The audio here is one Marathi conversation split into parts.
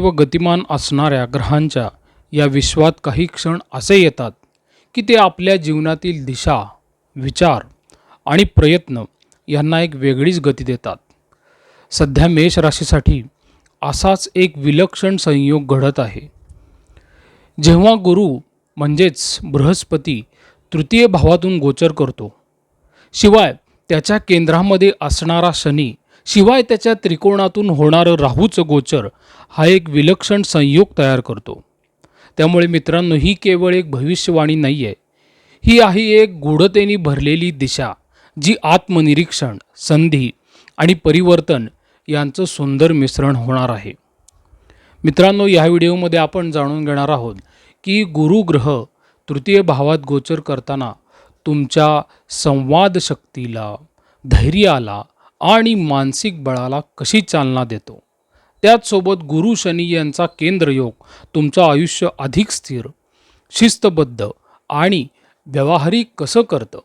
व गतिमान असणाऱ्या ग्रहांच्या या विश्वात काही क्षण असे येतात की ते आपल्या जीवनातील दिशा विचार आणि प्रयत्न यांना एक वेगळीच गती देतात. सध्या मेष राशीसाठी असाच एक विलक्षण संयोग घडत आहे. जेव्हा गुरु म्हणजेच बृहस्पती तृतीय भावातून गोचर करतो शिवाय त्याच्या केंद्रामध्ये असणारा शनी शिवाय त्याच्या त्रिकोणातून होणारं राहूचं गोचर हा एक विलक्षण संयोग तयार करतो. त्यामुळे मित्रांनो ही केवळ एक भविष्यवाणी नाही आहे ही आहे एक गूढतेने भरलेली दिशा जी आत्मनिरीक्षण संधी आणि परिवर्तन यांचं सुंदर मिश्रण होणार आहे. मित्रांनो या व्हिडिओमध्ये आपण जाणून घेणार आहोत की गुरुग्रह तृतीय भावात गोचर करताना तुमच्या संवाद शक्तीला धैर्याला आणि मानसिक बळाला कशी चालना देतो? त्याचसोबत गुरु शनी यांचा केंद्रयोग तुमचं आयुष्य अधिक स्थिर शिस्तबद्ध आणि व्यावहारिक कसं करतं?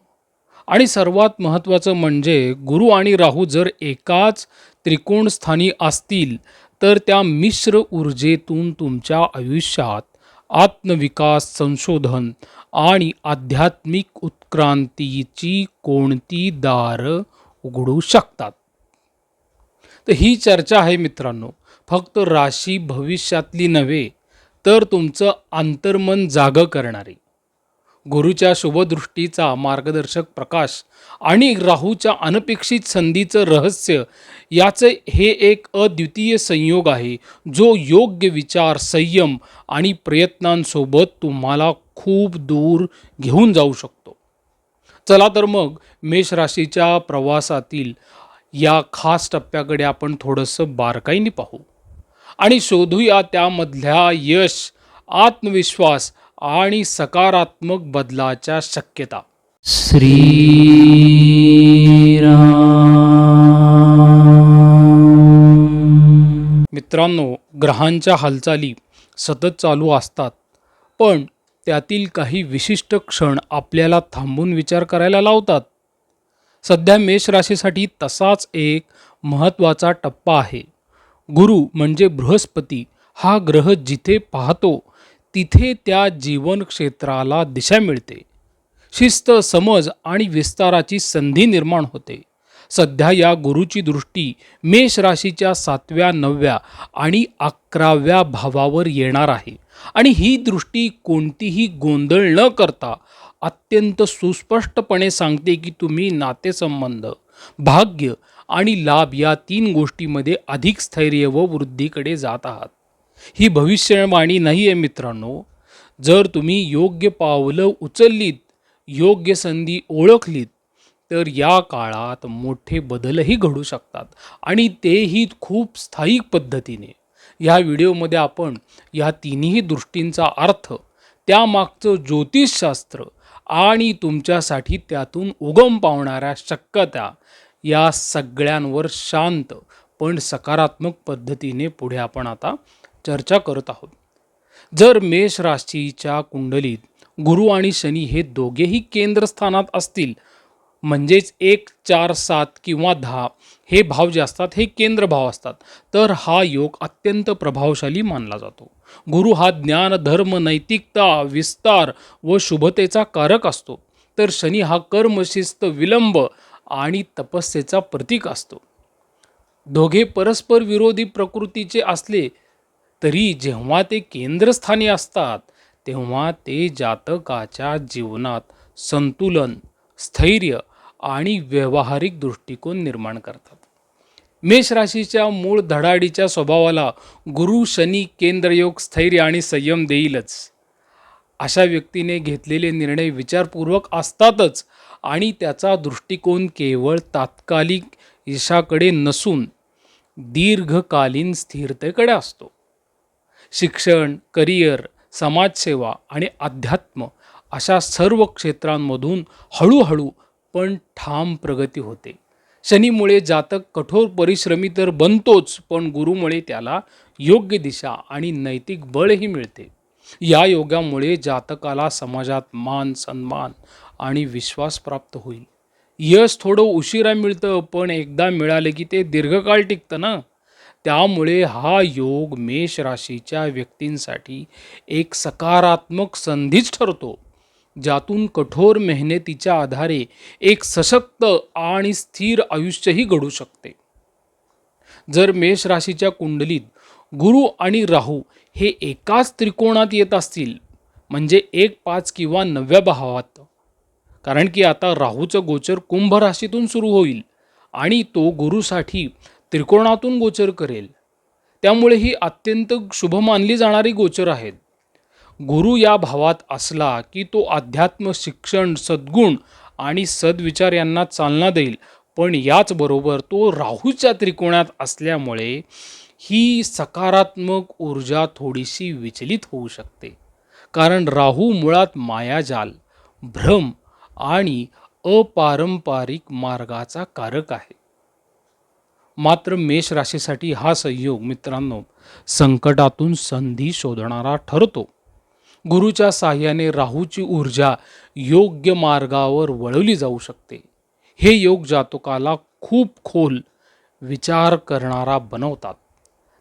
आणि सर्वात महत्त्वाचं म्हणजे गुरु आणि राहू जर एकाच त्रिकोणस्थानी असतील तर त्या मिश्र ऊर्जेतून तुमच्या आयुष्यात आत्मविकास संशोधन आणि आध्यात्मिक उत्क्रांतीची कोणती दारं उघडू शकतात. तर ही चर्चा आहे मित्रांनो फक्त राशी भविष्यातली नव्हे तर तुमचं अंतर्मन जागं करणारी. गुरुच्या शुभदृष्टीचा मार्गदर्शक प्रकाश आणि राहूच्या अनपेक्षित संधीचं रहस्य याचे हे एक अद्वितीय संयोग आहे जो योग्य विचार संयम आणि प्रयत्नांसोबत तुम्हाला खूप दूर घेऊन जाऊ शकतो. चला तर मग मेष राशीच्या प्रवासातील या खास टप्प्याकडे आपण थोडंसं बारकाईने पाहू. आणि शोधूया त्यामधल्या यश आत्मविश्वास आणि सकारात्मक बदलाच्या शक्यता. मित्रांनो ग्रहांच्या हालचाली सतत चालू असतात. पण त्यातील काही विशिष्ट क्षण आपल्याला थांबून विचार करायला लावतात. सध्या मेष राशीसाठी तसाच एक महत्त्वाचा टप्पा आहे. गुरु म्हणजे बृहस्पती हा ग्रह जिथे पाहतो तिथे त्या जीवन क्षेत्राला दिशा मिळते. शिस्त समज आणि विस्ताराची संधी निर्माण होते. सध्या या गुरुची दृष्टी मेष राशीच्या सातव्या नवव्या आणि अकराव्या भावावर येणार आहे. आणि ही दृष्टी कोणतीही गोंधळ न करता अत्यंत सुस्पष्टपणे सांगते की तुम्ही नातेसंबंध भाग्य आणि लाभ या तीन गोष्टीमध्ये अधिक स्थैर्य व वृद्धीकडे जात आहात. ही भविष्यवाणी नाही आहे मित्रांनो. जर तुम्ही योग्य पावलं उचललीत योग्य संधी ओळखलीत तर या काळात मोठे बदलही घडू शकतात आणि तेही खूप स्थायिक पद्धतीने. या व्हिडिओमध्ये आपण या तिन्ही दृष्टींचा अर्थ त्यामागचं ज्योतिषशास्त्र आणि तुमच्यासाठी त्यातून उगम पावणाऱ्या शक्यता या सगळ्यांवर शांत पण सकारात्मक पद्धतीने पुढे आपण आता चर्चा करत आहोत. जर मेष राशीच्या कुंडलीत गुरु आणि शनी हे दोघेही केंद्रस्थानात असतील म्हणजेच एक चार सात किंवा दहा हे भाव जे असतात हे केंद्र भाव असतात. तर हा योग अत्यंत प्रभावशाली मानला जातो. गुरु हा ज्ञान धर्म नैतिकता विस्तार व शुभतेचा कारक असतो. तर शनी हा कर्मशिस्त विलंब आणि तपस्येचा प्रतीक असतो. दोघे परस्पर विरोधी प्रकृतीचे असले तरी जेव्हा ते केंद्रस्थानी असतात तेव्हा ते जातकाच्या जीवनात संतुलन स्थैर्य आणि व्यावहारिक दृष्टिकोन निर्माण करतात. मेष राशीच्या मूळ धडाडीच्या स्वभावाला गुरु शनी केंद्रयोग स्थैर्य आणि संयम देईलच. अशा व्यक्तीने घेतलेले निर्णय विचारपूर्वक असतातच आणि त्याचा दृष्टिकोन केवळ तात्कालिक यशाकडे नसून दीर्घकालीन स्थिरतेकडे असतो. शिक्षण करिअर समाजसेवा आणि अध्यात्म अशा सर्व क्षेत्रांमधून हळूहळू पण ठाम प्रगती होते. शनीमुळे जातक कठोर परिश्रमी तर बनतोच पण गुरुमुळे त्याला योग्य दिशा आणि नैतिक बळही मिळते. या योगामुळे जातकाला समाजात मान सन्मान आणि विश्वास प्राप्त होईल. यश थोडं उशिरा मिळतं पण एकदा मिळालं की ते दीर्घकाळ टिकतं ना? त्यामुळे हा योग मेष राशीच्या व्यक्तींसाठी एक सकारात्मक संधीच ठरतो. ज्यातून कठोर मेहनतीच्या आधारे एक सशक्त आणि स्थिर आयुष्यही घडू शकते. जर मेष राशीच्या कुंडलीत गुरु आणि राहू हे एकाच त्रिकोणात येत असतील म्हणजे एक पाच किंवा नवव्या भावात. कारण की आता राहूचं गोचर कुंभ राशीतून सुरू होईल आणि तो गुरुसाठी त्रिकोणातून गोचर करेल. त्यामुळे ही अत्यंत शुभ मानली जाणारी गोचर आहेत. गुरु या भावात असला की तो अध्यात्म शिक्षण सद्गुण आणि सद्विचार यांना चालना देईल. पण याचबरोबर तो राहूच्या त्रिकोणात असल्यामुळे ही सकारात्मक ऊर्जा थोडीशी विचलित होऊ शकते. कारण राहू मुळात मायाजाल भ्रम आणि अपारंपरिक मार्गाचा कारक आहे. मात्र मेष राशीसाठी हा संयोग मित्रांनो संकटातून संधी शोधणारा ठरतो. गुरुच्या साह्याने राहूची ऊर्जा योग्य मार्गावर वळवली जाऊ शकते. हे योग जातकाला खूप खोल विचार करणारा बनवतात.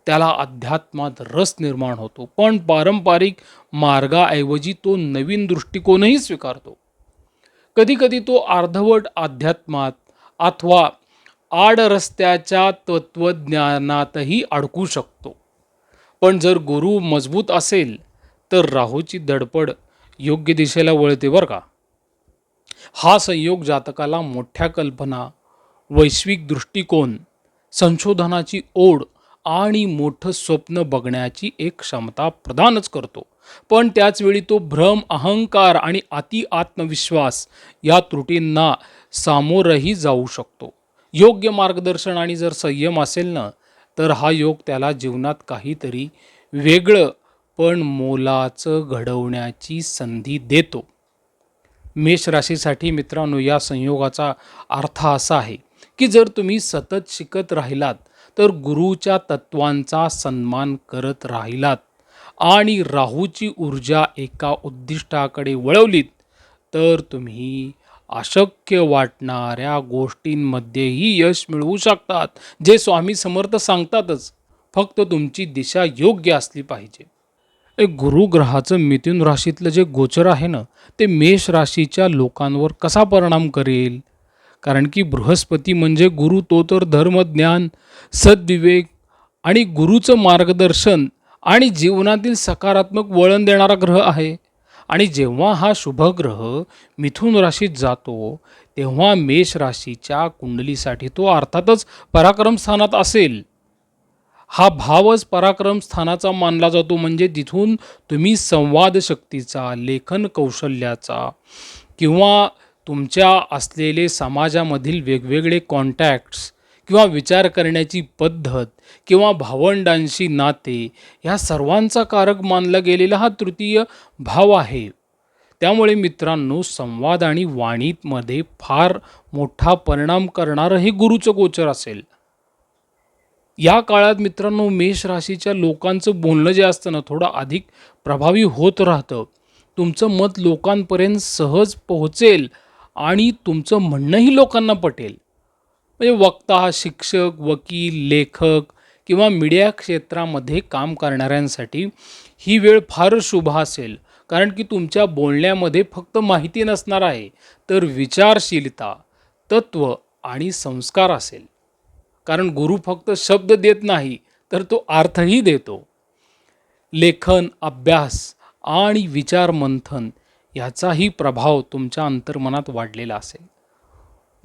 त्याला अध्यात्मात रस निर्माण होतो पण पारंपरिक मार्गाऐवजी तो नवीन दृष्टिकोनही स्वीकारतो. कधीकधी तो अर्धवट अध्यात्मात अथवा आड रस्त्याच्या तत्त्वज्ञानातही अडकू शकतो. पण जर गुरु मजबूत असेल तर राहूची धडपड योग्य दिशेला वळते बरं का? हा संयोग जातकाला मोठ्या कल्पना वैश्विक दृष्टिकोन संशोधनाची ओढ आणि मोठं स्वप्न बघण्याची एक क्षमता प्रदानच करतो. पण त्याचवेळी तो भ्रम अहंकार आणि अति आत्मविश्वास या त्रुटींना सामोरही जाऊ शकतो. योग्य मार्गदर्शन आणि जर संयम असेल ना तर हा योग त्याला जीवनात काहीतरी वेगळं पण मोलाचं घडवण्याची संधी देतो. मेष राशीसाठी मित्रांनो या संयोगाचा अर्थ असा आहे की जर तुम्ही सतत शिकत राहिलात तर गुरुच्या तत्वांचा सन्मान करत राहिलात आणि राहूची ऊर्जा एका उद्दिष्टाकडे वळवलीत तर तुम्ही अशक्य वाटणाऱ्या गोष्टींमध्येही यश मिळवू शकतात जे स्वामी समर्थ सांगतातच. फक्त तुमची दिशा योग्य असली पाहिजे. गुरुग्रहाचं मिथुन राशीतलं जे गोचर आहे ना ते मेष राशीच्या लोकांवर कसा परिणाम करेल? कारण की बृहस्पती म्हणजे गुरु तो तर धर्मज्ञान सद्विवेक आणि गुरुचं मार्गदर्शन आणि जीवनातील सकारात्मक वळण देणारा ग्रह आहे. आणि जेव्हा हा शुभग्रह मिथुन राशीत जातो तेव्हा मेष राशीच्या कुंडलीसाठी तो अर्थातच पराक्रम स्थानात असेल. हा भावच पराक्रम स्थानाचा मानला जातो म्हणजे तिथून तुम्ही संवाद शक्तीचा लेखन कौशल्याचा किंवा तुमच्या असलेले समाजामधील वेगवेगळे कॉन्टॅक्ट्स किंवा विचार करण्याची पद्धत किंवा भावंडांशी नाते ह्या सर्वांचा कारक मानला गेलेला हा तृतीय भाव आहे. त्यामुळे मित्रांनो संवाद आणि वाणीमध्ये फार मोठा परिणाम करणारं हे गुरुचं गोचर असेल. या काळात मित्रांनो मेष राशीच्या लोकांचं बोलणं जे असतं ना थोडं अधिक प्रभावी होत राहतं. तुमचं मत लोकांपर्यंत सहज पोहोचेल आणि तुमचं म्हणणंही लोकांना पटेल. म्हणजे वक्ता शिक्षक वकील लेखक किंवा मीडिया क्षेत्रामध्ये काम करणाऱ्यांसाठी ही वेळ फार शुभ असेल. कारण की तुमच्या बोलण्यामध्ये फक्त माहिती नसणार आहे तर विचारशीलता तत्व आणि संस्कार असेल. कारण गुरु फक्त शब्द देत नाही तर तो अर्थही देतो. लेखन अभ्यास आणि विचार मंथन याचाही प्रभाव तुमच्या अंतर्मनात वाढलेला असेल.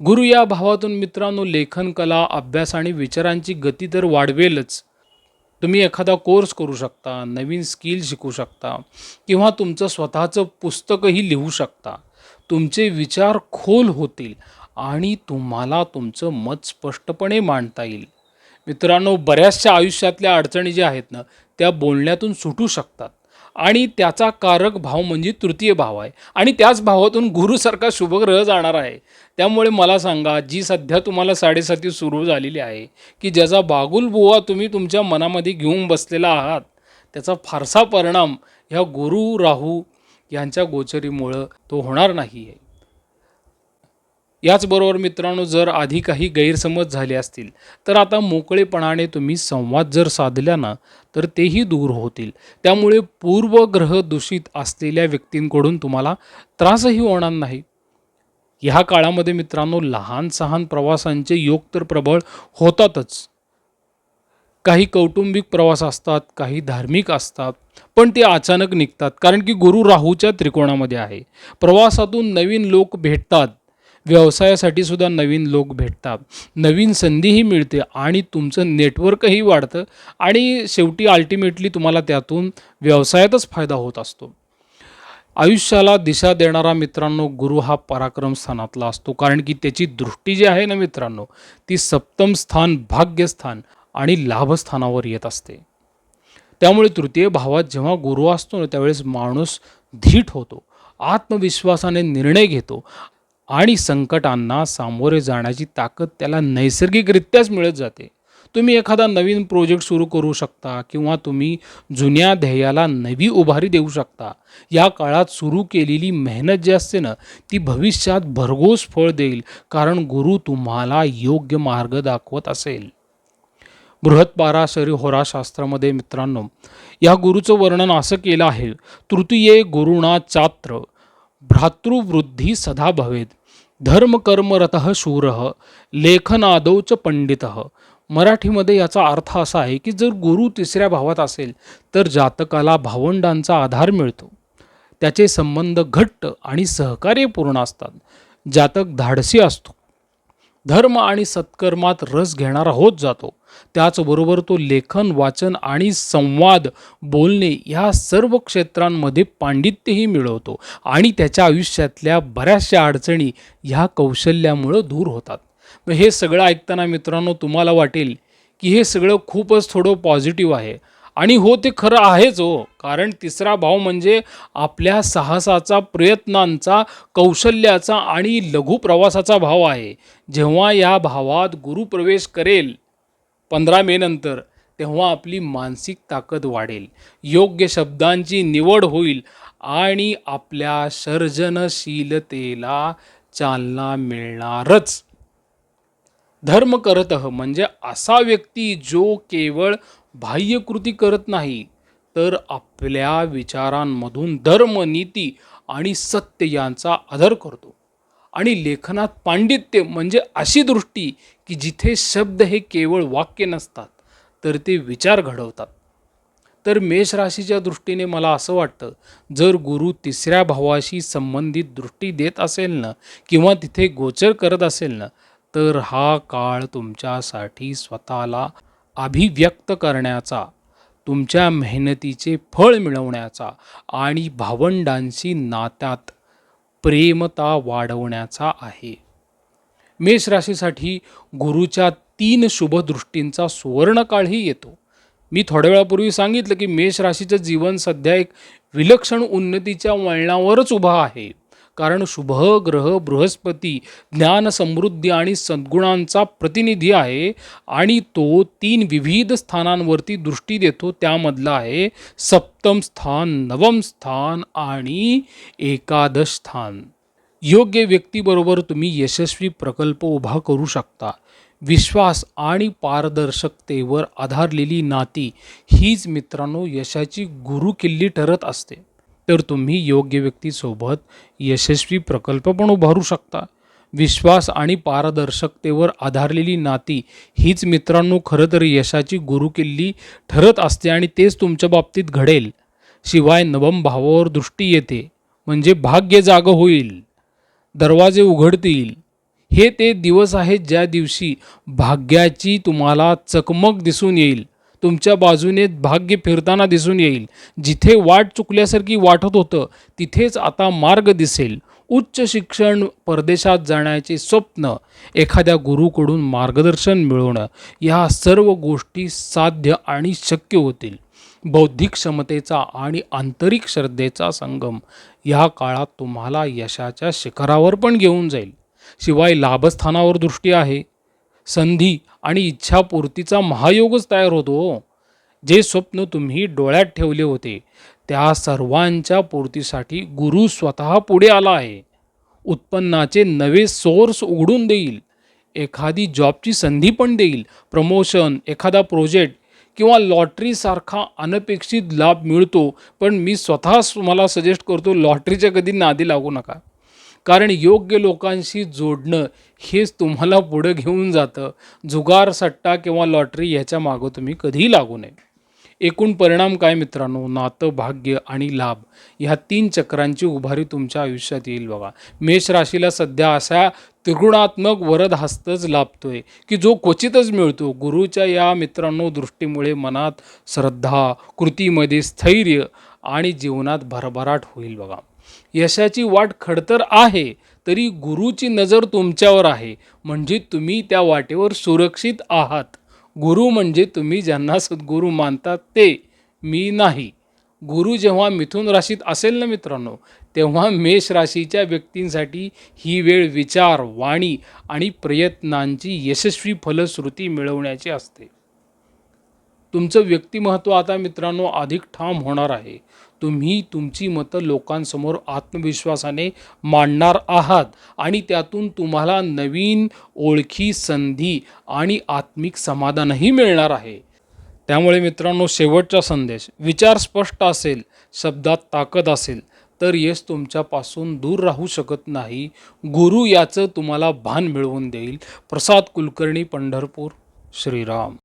गुरु या भावातून मित्रांनो लेखन कला अभ्यास आणि विचारांची गती तर वाढवेलच. तुम्ही एखादा कोर्स करू शकता नवीन स्किल शिकू शकता किंवा तुमचं स्वतःचं पुस्तकही लिहू शकता. तुमचे विचार खोल होतील आणि तुम्हाला तुमचं मत स्पष्टपणे मांडता येईल. मित्रांनो बऱ्याचशा आयुष्यातल्या अडचणी ज्या आहेत ना त्या बोलण्यातून सुटू शकतात. आणि त्याचा कारक भाव म्हणजे तृतीय भाव आहे. आणि त्याच भावातून गुरुसारखा शुभग्रह जाणार आहे. त्यामुळे मला सांगा जी सध्या तुम्हाला साडेसाती सुरू झालेली आहे की ज्याचा बागुलबुवा तुम्ही तुमच्या मनामध्ये घेऊन बसलेला आहात त्याचा फारसा परिणाम ह्या गुरु राहू यांच्या गोचरीमुळं तो होणार नाही आहे याचबरोबर मित्रांनो जर आधी काही गैरसमज झाले असतील तर आता मोकळेपणाने तुम्ही संवाद जर साधला ना तर तेही दूर होतील. त्यामुळे पूर्वग्रह दूषित असलेल्या व्यक्तींकडून तुम्हाला त्रासही होणार नाही. ह्या काळामध्ये मित्रांनो लहान सहान प्रवासांचे योग तर प्रबळ होतातच. काही कौटुंबिक प्रवास असतात काही धार्मिक असतात पण ते अचानक निघतात कारण की गुरु राहूच्या त्रिकोणामध्ये आहे. प्रवासातून नवीन लोक भेटतात. व्यवसायासाठी सुद्धा नवीन लोक भेटतात. नवीन संधीही मिळते आणि तुमचं नेटवर्कही वाढतं आणि शेवटी अल्टिमेटली तुम्हाला त्यातून व्यवसायातच फायदा होत असतो. आयुष्याला दिशा देणारा मित्रांनो गुरु हा पराक्रम स्थानातला असतो. कारण की त्याची दृष्टी जी आहे ना मित्रांनो ती सप्तम स्थान भाग्यस्थान आणि लाभस्थानावर येत असते. त्यामुळे तृतीय भावात जेव्हा गुरु असतो ना त्यावेळेस माणूस धीट होतो. आत्मविश्वासाने निर्णय घेतो. आणि संकटांना सामोरे जाण्याची ताकद त्याला नैसर्गिकरित्याच मिळत जाते. तुम्ही एखादा नवीन प्रोजेक्ट सुरू करू शकता किंवा तुम्ही जुन्या ध्येयाला नवी उभारी देऊ शकता. या काळात सुरू केलेली मेहनत जी असते ना ती भविष्यात भरघोस फळ देईल कारण गुरु तुम्हाला योग्य मार्ग दाखवत असेल. बृहत्पाराशरी होराशास्त्रामध्ये मित्रांनो या गुरुचं वर्णन असं केलं आहे तृतीये गुरुणा चात्र भ्रातृवृद्धी सदा भवेत. धर्मकर्मरत शूर च पंडित. मराठीमध्ये याचा अर्थ असा आहे की जर गुरु तिसऱ्या भावात असेल तर जातकाला भावंडांचा आधार मिळतो. त्याचे संबंध घट्ट आणि सहकार्यपूर्ण असतात. जातक धाडसी असतो. धर्म आणि सत्कर्मात रस घेणारा होत जातो. त्याचबरोबर तो लेखन वाचन आणि संवाद बोलणे या सर्व क्षेत्रांमध्ये पांडित्यही मिळवतो आणि त्याच्या आयुष्यातल्या बऱ्याचशा अडचणी ह्या कौशल्यामुळं दूर होतात. मग हे सगळं ऐकताना मित्रांनो तुम्हाला वाटेल की हे सगळं खूपच थोडं पॉझिटिव्ह आहे. आणि हो ते खरं आहेच हो कारण तिसरा भाव म्हणजे आपल्या साहसाचा प्रयत्नांचा कौशल्याचा आणि लघु प्रवासाचा भाव आहे. जेव्हा या भावात गुरुप्रवेश करेल पंधरा मे नंतर तेव्हा आपली मानसिक ताकद वाढेल. योग्य शब्दांची निवड होईल आणि आपल्या सर्जनशीलतेला चालना मिळणारच. धर्म करत म्हणजे असा व्यक्ती जो केवळ बाह्यकृती करत नाही तर आपल्या विचारांमधून धर्म नीती आणि सत्य यांचा आदर करतो. आणि लेखनात पांडित्य म्हणजे अशी दृष्टी की जिथे शब्द हे केवळ वाक्य नसतात तर ते विचार घडवतात. तर मेष राशीच्या दृष्टीने मला असं वाटतं जर गुरु तिसऱ्या भावाशी संबंधित दृष्टी देत असेल ना किंवा तिथे गोचर करत असेल ना तर हा काळ तुमच्यासाठी स्वतःला अभिव्यक्त करण्याचा तुमच्या मेहनतीचे फळ मिळवण्याचा आणि भावंडांशी नात्यात प्रेमता वाढवण्याचा आहे. मेष राशीसाठी गुरुच्या तीन शुभदृष्टींचा सुवर्णकाळही येतो. मी थोड्या वेळापूर्वी सांगितलं की मेष राशीचं जीवन सध्या एक विलक्षण उन्नतीच्या वळणावरच उभा आहे. कारण शुभ ग्रह बृहस्पती ज्ञान समृद्धी आणि सद्गुणांचा प्रतिनिधी आहे आणि तो तीन विविध स्थानांवरती दृष्टी देतो. त्यामधला आहे सप्तम स्थान नवम स्थान आणि एकादश स्थान. योग्य व्यक्तीबरोबर तुम्ही यशस्वी प्रकल्प उभा करू शकता. विश्वास आणि पारदर्शकतेवर आधारलेली नाती हीच मित्रांनो यशाची गुरुकिल्ली ठरत असते. तर तुम्ही योग्य व्यक्तीसोबत यशस्वी प्रकल्प पण उभारू शकता. विश्वास आणि पारदर्शकतेवर आधारलेली नाती हीच मित्रांनो खरं तर यशाची गुरुकिल्ली ठरत असते आणि तेच तुमच्या बाबतीत घडेल. शिवाय नवम भावावर दृष्टी येते. म्हणजे भाग्य जाग होईल. दरवाजे उघडतील. हे ते दिवस आहेत ज्या दिवशी भाग्याची तुम्हाला चकमक दिसून येईल. तुमच्या बाजूने भाग्य फिरताना दिसून येईल. जिथे वाट चुकल्यासारखी वाटत होतं तिथेच आता मार्ग दिसेल. उच्च शिक्षण परदेशात जाण्याचे स्वप्न एखाद्या गुरुकडून मार्गदर्शन मिळवणं ह्या सर्व गोष्टी साध्य आणि शक्य होतील. बौद्धिक क्षमतेचा आणि आंतरिक श्रद्धेचा संगम या काळात तुम्हाला यशाच्या शिखरावर पण घेऊन जाईल. शिवाय लाभस्थानावर दृष्टी आहे. संधी आणि इच्छापूर्तीचा महायोगच तयार होतो हो. जे स्वप्न तुम्ही डोळ्यात ठेवले होते त्या सर्वांच्या पूर्तीसाठी गुरु स्वतः पुढे आला आहे. उत्पन्नाचे नवे सोर्स उघडून देईल. एखादी जॉबची संधी पण देईल. प्रमोशन एखादा प्रोजेक्ट किंवा लॉटरीसारखा अनपेक्षित लाभ मिळतो पण मी स्वतःच मला सजेस्ट करतो लॉटरीच्या कधी नादी लागू नका. कारण योग्य लोकांशी जोडणं हेच तुम्हाला पुढं घेऊन जातं. जुगार सट्टा किंवा लॉटरी ह्याच्या मागं तुम्ही कधीही लागू नये. एकूण परिणाम काय मित्रांनो? नातं भाग्य आणि लाभ ह्या तीन चक्रांची उभारी तुमच्या आयुष्यात येईल बघा. मेष राशीला सध्या अशा त्रिगुणात्मक वरद हस्तच लाभतोय की जो क्वचितच मिळतो. गुरुच्या या मित्रांनो दृष्टीमुळे मनात श्रद्धा कृतीमध्ये स्थैर्य आणि जीवनात भरभराट होईल बघा. यशाची वाट खडतर आहे तरी गुरुची नजर तुमच्यावर आहे. म्हणजे तुम्ही त्या वाटेवर सुरक्षित आहात. गुरु म्हणजे तुम्ही ज्यांना सद्गुरू मानता ते मी नाही. गुरु जेव्हा मिथुन राशीत असेल ना मित्रांनो तेव्हा मेष राशीच्या व्यक्तींसाठी ही वेळ विचार वाणी आणि प्रयत्नांची यशस्वी फलश्रुती मिळवण्याची असते. तुमचं व्यक्तिमत्व आता मित्रांनो अधिक ठाम होणार आहे. तुम्ही तुमची मतं लोकांसमोर आत्मविश्वासाने मांडणार आहात आणि त्यातून तुम्हाला नवीन ओळखी संधी आणि आत्मिक समाधानही मिळणार आहे. त्यामुळे मित्रांनो शेवटचा संदेश. विचार स्पष्ट असेल शब्दात ताकद असेल तर यश तुमच्यापासून दूर राहू शकत नाही. गुरु याचं तुम्हाला भान मिळवून देईल. प्रसाद कुलकर्णी पंढरपूर. श्रीराम.